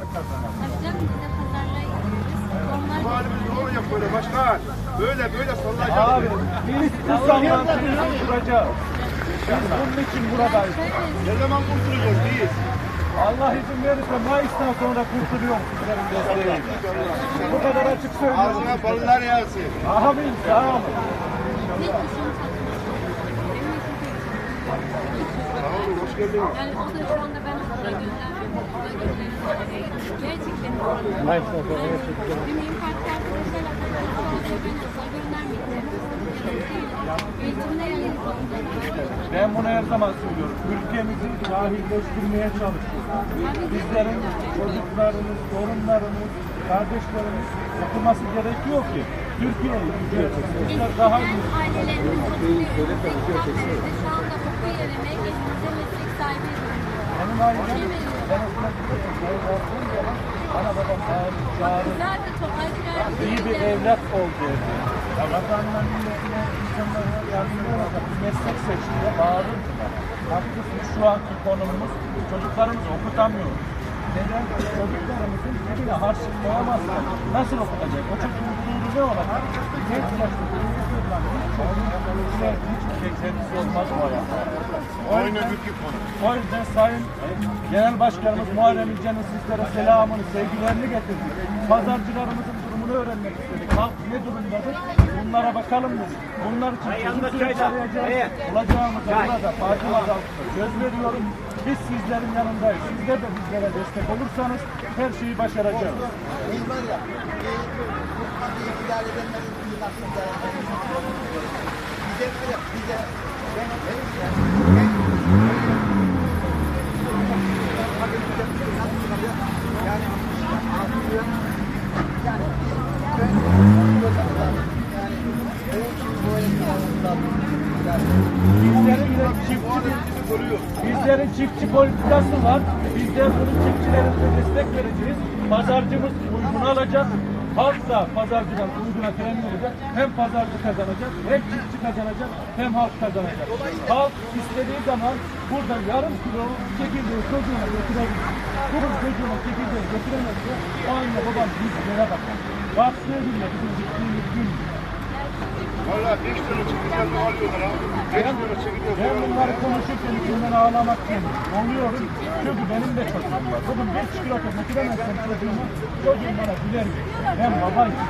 da kazanalım. Tabii canım biz de pazarlığa gidiyoruz. Onlar Bu halimiz ne olacak böyle başkan? Böyle böyle sallayacak. Abi biz insanlarla kuracağız. Biz bunun için buradayız. Ne zaman kurtulacağız biz? Allah izin verirse Mayıs'tan sonra kurtuluyorum sizlerin desteğiyle. Bu kadar açık söylüyorum. Ağzına ballar yağsın. Amin sağ olun. ne işin Sağ olun, hoş geldiniz. Yani o da şu anda ben. Okula göndermiyorum. Gerçekten Benim farklı arkadaşlarla konuşuyoruz. Ben yönelik olacak. Ben bunu her zaman söylüyorum. Ülkemizi cahilleştirmeye çalışıyoruz. Bizlerin çocuklarımız, torunlarımız, kardeşlerimiz okuması gerekiyor ki Türkiye'yi yürüyecek. Bizler daha iyi. Ailelerimiz. 80'lerde şu anda ayrı İyi bir evlat ol dedi. Ya vatanına, milletine, insanlara yardımcı olacak bir meslek seçtiğinde bağırırdı bana. Haklısın şu anki konumumuz çocuklarımızı okutamıyoruz. Neden? Çocuklarımızın dibine nasıl okutacak? O duyuru ne olacak? Genç yaşta çocuklar hiç çocuğun hiçbir beklentisi olmaz bu hayatta. Aynı mülkü konu. O yüzden Sayın Genel Başkanımız Muharrem İnce'nin sizlere selamını, sevgilerini getirdik. Pazarcılarımızın durumunu öğrenmek istedik. Halk ne durumdadır? Bunlara bakalım dedik. Bunlar için çözüm süreci arayacağız. Bulacağımıza burada farklı altında söz veriyorum. Biz sizlerin yanındayız. Sizler de bizlere destek olursanız her şeyi başaracağız. Biz var ya, bu kadıyı idare edenlerin bir aslında bize bize bize ben benim ya yani anlıyor yani ben yani benim için bu elimden Bizlerin de çiftçi Bizlerin çiftçi politikası var. Bizler bunu çiftçilerimize destek vereceğiz. Pazarcımız uygun alacak. Halk da pazarcıdan uyguna temin olacak. Hem pazarcı kazanacak, hem çiftçi kazanacak, hem halk kazanacak. Halk istediği zaman burada yarım kilo çekirdeği çocuğuna götürebilir. Bunun çocuğuna çekirdeği götüremezse o anne babam bizlere bakar. Baktığı günde bizim gittiğimiz gün Valla 5 tane çekirdeği ne alıyorlar abi? 5 tane Ben çekirdeği bunları konuşurken içimden ağlamak geliyor. Oluyorum. Çünkü benim de çocuğum var. Bugün bir çikolata götüremezsem çocuğuma, çocuğum bana güler. Hem baba için.